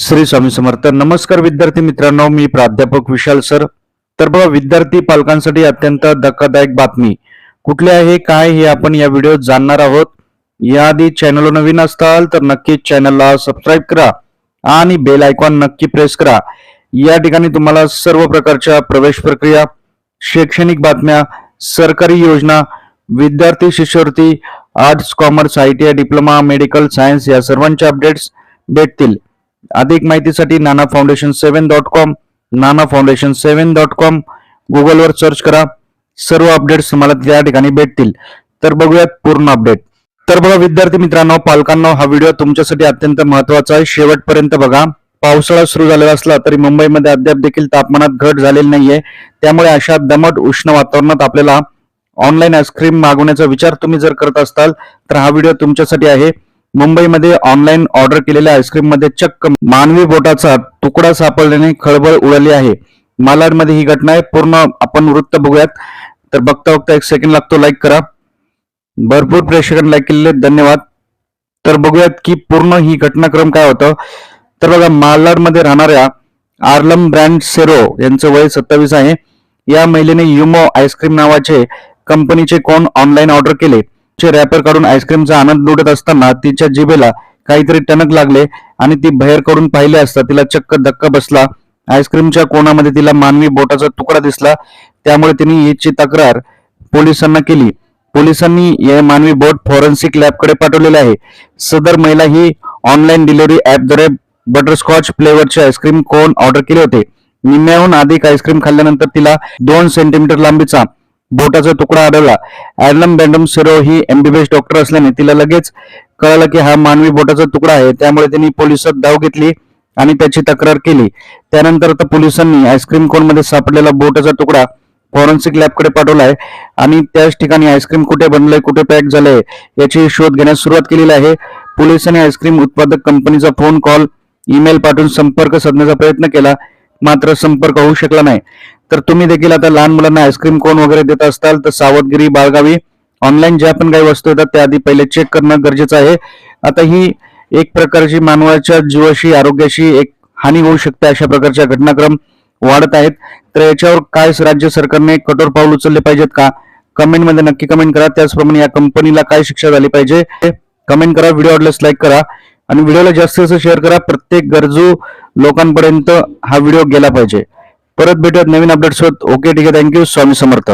श्री स्वामी समर्थ. नमस्कार विद्यार्थी मित्रांनो मी प्राध्यापक विशाल सर. तर बघा विद्यार्थी पालकांसाठी अत्यंत धक्कादायक बातमी. कुठली आहे काय हे आपण या व्हिडिओत जाणणार आहोत. याआधी चॅनल नवीन असताल तर नक्कीच चॅनलला सबस्क्राईब करा आणि बेल आयकॉन नक्की प्रेस करा. या ठिकाणी तुम्हाला सर्व प्रकारच्या प्रवेश प्रक्रिया शैक्षणिक बातम्या सरकारी योजना विद्यार्थी शिष्यवृत्ती arts commerce I T I diploma medical science या सर्वांच्या अपडेट्स भेटतील. अधिक माहितीसाठी Nana foundation seven dot com Nana foundation seven dot com गुगलवर सर्च करा. सर्व अपडेट्स तुम्हाला त्या ठिकाणी भेटतील. तर बघूयात पूर्ण अपडेट तर बघा विद्यार्थी मित्रांनो पालकांनो हा व्हिडिओ तुमच्यासाठी अत्यंत महत्त्वाचा आहे. शेवटपर्यंत बघा. पावसाळा सुरू झालेला असला तरी मुंबईमध्ये अद्याप देखील तापमानात घट झालेली नाहीये. त्यामुळे अशा दमट उष्ण वातावरणात आपल्याला ऑनलाईन आईस्क्रीम मागवण्याचा विचार तुम्ही जर करत असाल तर हा व्हिडिओ तुमच्यासाठी आहे. मुंबईमध्ये ऑनलाईन ऑर्डर केलेल्या आईस्क्रीममध्ये चक्क मानवी बोटाचा तुकडा सापडल्याने खळबळ उडाली आहे. मालाडमध्ये ही घटना आहे. पूर्ण आपण वृत्त बघूयात. तर बघता बघता एक सेकंड लागतो. लाईक करा. भरपूर प्रेक्षकांनी लाईक केलेले. आहेत, धन्यवाद. तर बघूयात की पूर्ण ही घटनाक्रम काय होतं. तर बघा मालाडमध्ये राहणाऱ्या आर्लम ब्रँड सेरो यांचं वय सत्तावीस आहे. या महिलेने युमो आईस्क्रीम नावाचे कंपनीचे कोण ऑनलाईन ऑर्डर केले? चे रॅपर काढून आईस्क्रीमचा आनंद लुटत असताना तिच्या जिभेला काहीतरी टणक लागले आणि ती बाहेर करून पाहिले असता तिला चक्क धक्का बसला. आईस्क्रीमच्या कोणामध्ये तिला मानवी बोटाचा तुकडा दिसला त्यामुळे तिने याची तक्रार पोलिसांना केली. पोलिसांनी या मानवी बोट फॉरेन्सिक लॅबकडे पाठवलेले आहे. सदर महिला ही ऑनलाईन डिलिव्हरी ऍपद्वारे बटरस्कॉच फ्लेवरचे आईस्क्रीम कोण ऑर्डर केले होते? निम्म्याहून अधिक आईस्क्रीम खाल्ल्यानंतर तिला दोन सेंटीमीटर लांबीचा बोटाचा तुकडा आढळला. ऍडलम बँडम सरो ही एमबीबीएस डॉक्टर असल्याने तिला लगेच कळलं की हा मानवी बोटाचा तुकडा आहे. त्यामुळे त्यांनी पोलिसात धाव घेतली आणि त्याची तक्रार केली. त्यानंतर आता पोलिसांनी आईस्क्रीम कोनमध्ये सापडलेला बोटाचा तुकडा फॉरेन्सिक लॅबकडे पाठवलाय आणि त्याच ठिकाणी आईस्क्रीम कुठे बनलंय कुठे पॅक झालंय याची शोध घेण्यास सुरुवात केलेली आहे. पोलिसांनी आईस्क्रीम उत्पादक कंपनीचा फोन कॉल ईमेल पाठवून संपर्क साधण्याचा प्रयत्न केला. मात्र संपर्क होऊ शकला नाही. तर तुम्ही देखील आता लहान मुलांना आईस्क्रीम कोण वगैरे देत असताल तर सावधगिरी बाळगावी. ऑनलाईन ज्या पण काही वस्तू येतात त्या आधी पहिले चेक करणं गरजेचं आहे. आता ही एक प्रकारची मानवाच्या जीवाशी आरोग्याशी एक हानी होऊ शकते अशा प्रकारच्या घटनाक्रम वाढत आहेत. तर याच्यावर काय राज्य सरकारने कठोर पाऊल उचलले पाहिजेत का? कमेंटमध्ये नक्की कमेंट करा. त्याचप्रमाणे या कंपनीला काय शिक्षा झाली पाहिजे? कमेंट करा. व्हिडिओ आवडल्यास लाईक करा. आणि व्हिडिओला जास्तीत जास्त शेअर करा. प्रत्येक गरजू लोकांपर्यंत हा व्हिडिओ गेला पाहिजे. परत भेटत नवीन अपडेट्स होत ओके ठीक आहे. Thank you Swami Samarth.